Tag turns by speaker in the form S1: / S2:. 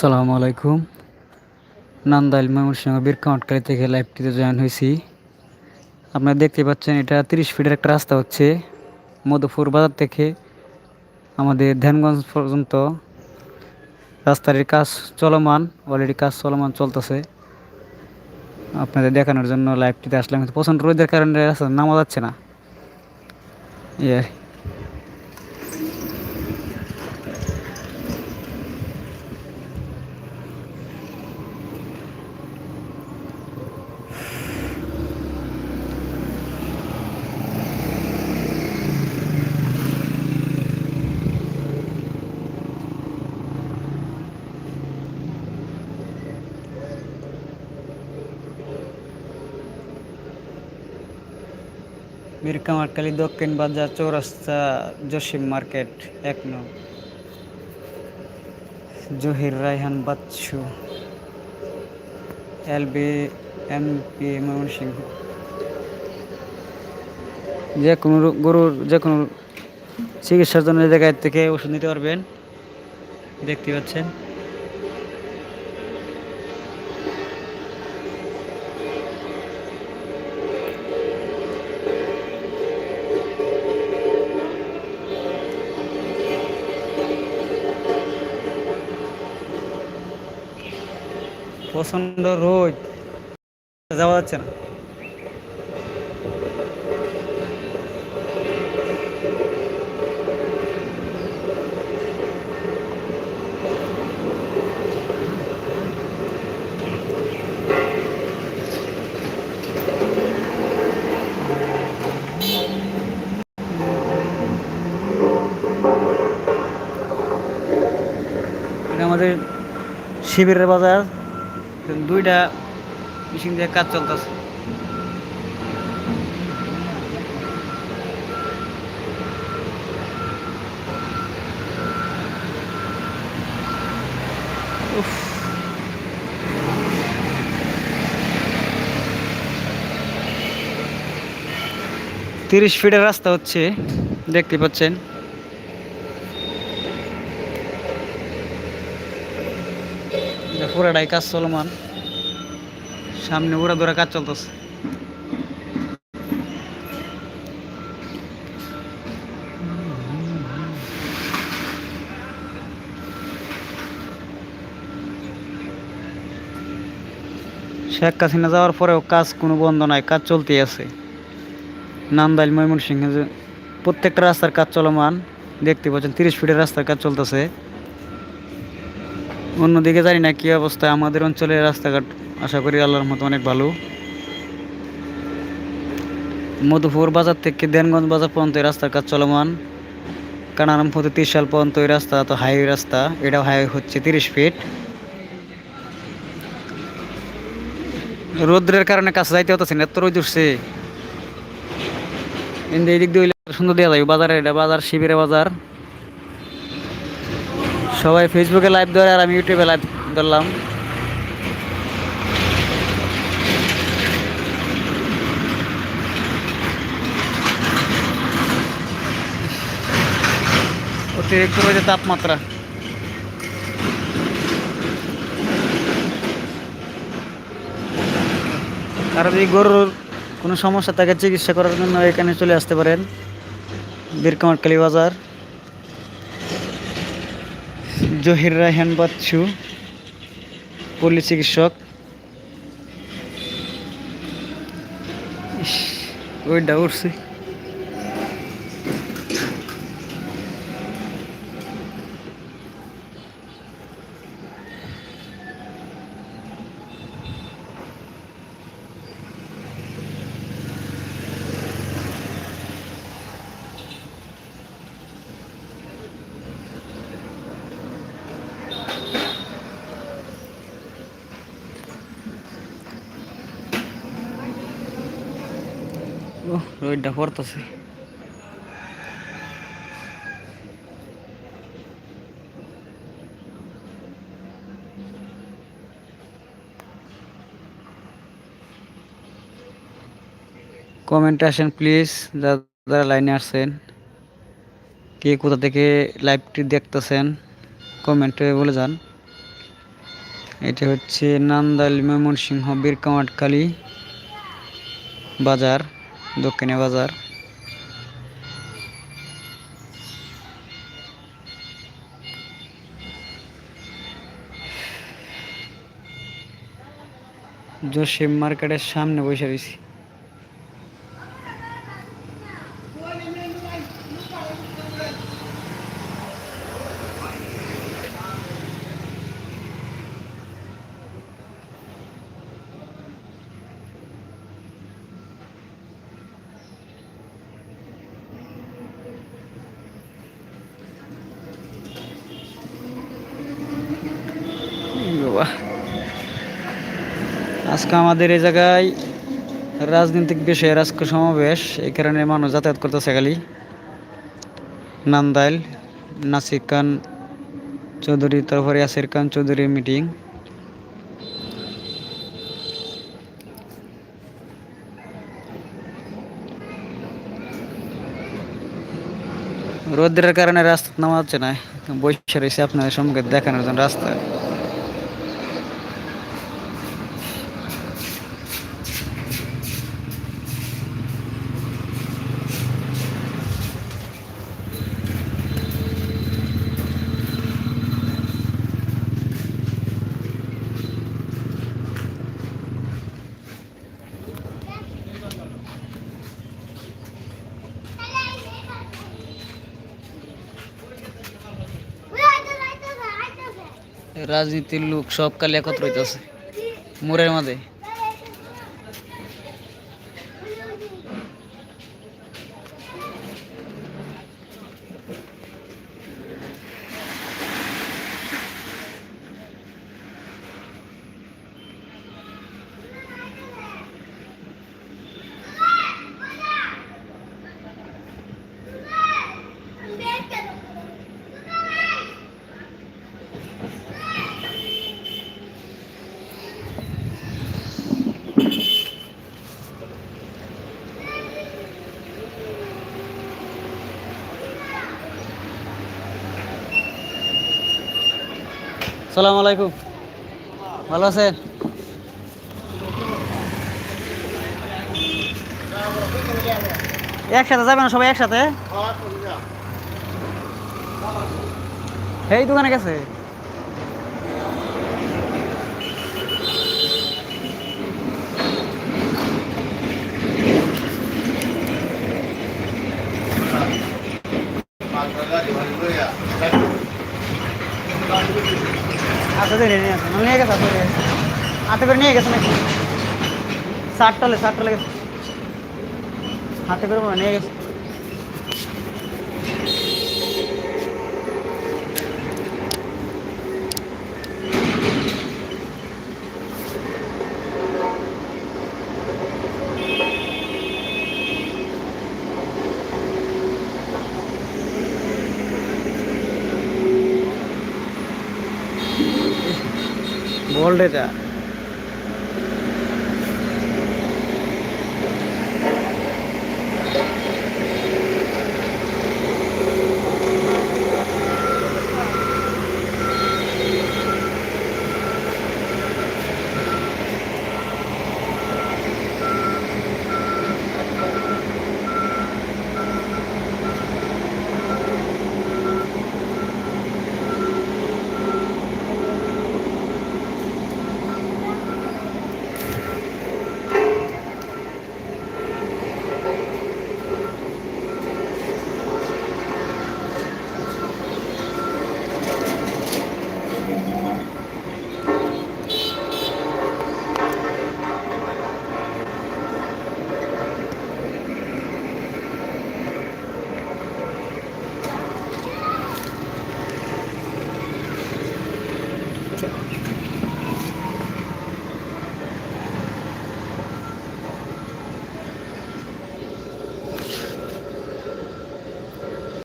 S1: সালামু আলাইকুম। নান্দাইল বীর কাউন্টকালি থেকে লাইভটিতে জয়েন হয়েছি। আপনারা দেখতে পাচ্ছেন, এটা তিরিশ ফিটের একটা রাস্তা হচ্ছে। মধুপুর বাজার থেকে আমাদের ধ্যানগঞ্জ পর্যন্ত রাস্তার কাজ চলমান, অলরেডি কাজ চলমান চলতেছে। আপনাদের দেখানোর জন্য লাইভটিতে আসলাম প্রচণ্ড রোদের কারণে রাস্তা নামা যাচ্ছে না। ইয়ে মিরকামারকালী দক্ষিণ বাজার চৌরাস্তা জসিম মার্কেট, এক নং। জহির রায়হান বাচ্চু এলবি এমপি ময়মনসিংহ। যে কোনো গরুর যে কোনো চিকিৎসার জন্য জায়গায় থেকে ওষুধ নিতে পারবেন। দেখতে পাচ্ছেন। প্রচণ্ড রোদ যাওয়া যাচ্ছে না। আমাদের শিবিরের বাজার। দুইটা মেশিন দিয়ে কাজ চলতেছে। তিরিশ ফিটের রাস্তা হচ্ছে দেখতে পাচ্ছেন এটা পুরাটাই কাজ চলমান। সামনে উড়া ধরা কাজ চলতেছে। শেখ হাসিনা যাওয়ার পরেও কাজ কোনো বন্ধ নাই, কাজ চলতেই আছে। নান্দাইল, ময়মনসিংহে প্রত্যেকটা রাস্তার কাজ চলমান, দেখতে পাচ্ছেন, তিরিশ ফিটের রাস্তার কাজ চলতেছে। অন্যদিকে জানি না কী অবস্থা। আমাদের অঞ্চলে রাস্তাঘাট আশা করি আল্লাহর মতো অনেক ভালো। মধুপুর বাজার থেকে দেনগঞ্জ বাজার পর্যন্ত এই রাস্তার কাজ চলমান। কানারাম হতে ত্রিশাল পর্যন্ত এই রাস্তা তো হাইওয়ে রাস্তা, এটাও হাইওয়ে হচ্ছে তিরিশ ফিট। রৌদ্রের কারণে কাছে যাইতে হতেছে না, এত রোদ উঠছে। কিন্তু দিয়ে সুন্দর দেওয়া যায় বাজারে এটা বাজার শিবিরে বাজার। সবাই ফেসবুকে লাইভ ধরে আর আমি ইউটিউবে লাইভ ধরলাম। অতিরিক্ত রয়েছে তাপমাত্রা। আর যদি গরুর কোনো সমস্যা থাকে চিকিৎসা করার জন্য এখানে চলে আসতে পারেন। বীরকামার কালী বাজার জহির রায়হান বাচ্চু পল্লী চিকিৎসক। ওইটা উঠছে ও রোদটা পড়তেছে। কমেন্টে আসেন প্লিজ যারা লাইনে আসছেন। কে কোথা থেকে লাইভটি দেখতেছেন কমেন্টে বলে যান। এটা হচ্ছে নান্দাইল ময়মনসিংহ বীরকামাটখালী বাজার। দক্ষিণে বাজার। জসিম মার্কেটের সামনে বসে রয়েছি এই বাবা আজকে আমাদের এই জায়গায় রাজনৈতিক বিষয়ে আজকে সমাবেশ, এই কারণে মানুষ যাতায়াত করতেছে খালি। নান্দাইল, নাসির খান চৌধুরী, তারপরে ইয়াসির খান চৌধুরীর মিটিং। রোদ্রের কারণে রাস্তা নামা হচ্ছে না বসে রয়েছে আপনাদের সম্মুখে দেখানোর জন্য রাস্তা রাজনীতির লোক সব কালে একত্র হইতেছে। মোড়ের মাঝে। সালাম আলাইকুম। ভালো আছেন? একসাথে যাবে না সবাই একসাথে? এই দোকানে গেছে? আচ্ছা দিয়ে নিয়ে আছে নিয়ে গেছে আসলে হাতে করে নিয়ে গেছে নাকি? ষাট টলে ষাট হাতে করে নিয়ে গেছে। বোল্ড এটা।